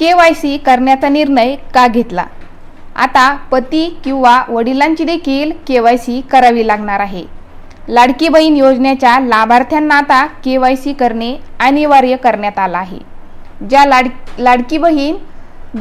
के Y C करण्याचा निर्णय का घेतला? आता पती किंवा वडिलांची देखील के वाय सी करावी लागणार आहे. लाडकी बहीण योजनेच्या लाभार्थ्यांना आता के वाय सी करणे अनिवार्य करण्यात आलं आहे. ज्या लाड लाडकी बहीण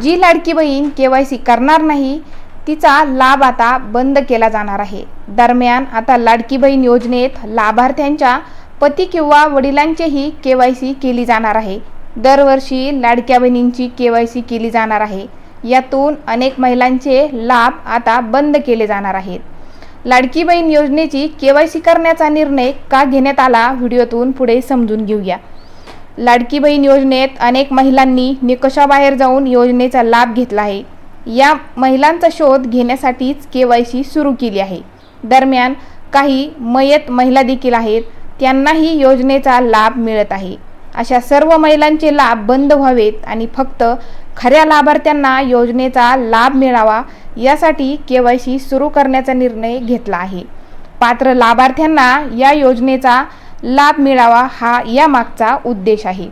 जी लाडकी बहीण के वाय सी करणार नाही तिचा लाभ आता बंद केला जाणार आहे. दरम्यान आता लाडकी बहीण योजनेत लाभार्थ्यांच्या पती किंवा वडिलांचेही के वाय सी केली जाणार आहे. दरवर्षी लाडक्या बहिणींची के वाय सी केली जाणार आहे. यातून अनेक महिलांचे लाभ आता बंद केले जाणार आहेत. लाडकी बहीण योजनेची के वाय सी करण्याचा निर्णय का घेण्यात आला व्हिडिओतून पुढे समजून घेऊया. लाडकी बहीण योजनेत अनेक महिलांनी निकषाबाहेर जाऊन योजनेचा लाभ घेतला आहे. या महिलांचा शोध घेण्यासाठीच के वाय सी सुरू केली आहे. दरम्यान काही मयत महिला देखील आहेत. त्यांनाही योजनेचा लाभ मिळत आहे. अशा सर्व महिलांचे लाभ बंद व्हावेत आणि फक्त खऱ्या लाभार्थ्यांना योजनेचा लाभ मिळावा यासाठी के वाय सी सुरू करण्याचा निर्णय घेतला आहे. पात्र लाभार्थ्यांना या योजनेचा लाभ मिळावा हा यामागचा उद्देश आहे.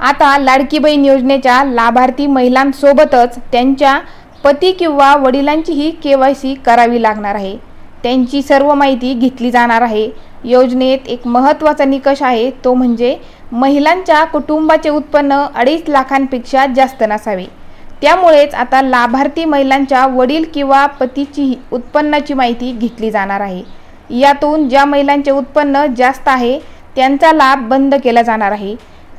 आता लाडकी बहीण योजनेच्या लाभार्थी महिलांसोबतच त्यांच्या पती किंवा वडिलांचीही के वाय सी करावी लागणार आहे. त्यांची सर्व माहिती घेतली जाणार आहे. योजनेत एक महत्त्वाचा निकष आहे तो म्हणजे महिलांच्या कुटुंबाचे उत्पन्न अडीच लाखांपेक्षा जास्त नसावे. त्यामुळेच आता लाभार्थी महिलांच्या वडील किंवा पतीची उत्पन्नाची माहिती घेतली जाणार आहे. यातून ज्या महिलांचे उत्पन्न जास्त आहे त्यांचा लाभ बंद केला जाणार आहे.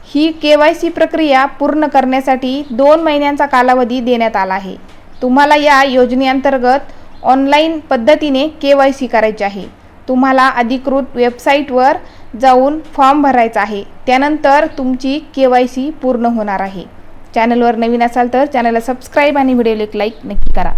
ही के वाय सी प्रक्रिया पूर्ण करण्यासाठी दोन महिन्यांचा कालावधी देण्यात आला आहे. तुम्हाला या योजनेअंतर्गत ऑनलाईन पद्धतीने के वाय सी करायची आहे. तुम्हाला अधिकृत वेबसाईटवर जाऊन फॉर्म भरायचा आहे. त्यानंतर तुमची के वाय सी पूर्ण होणार आहे. चॅनलवर नवीन असाल तर चॅनलला सबस्क्राईब आणि व्हिडिओला एक लाईक नक्की करा.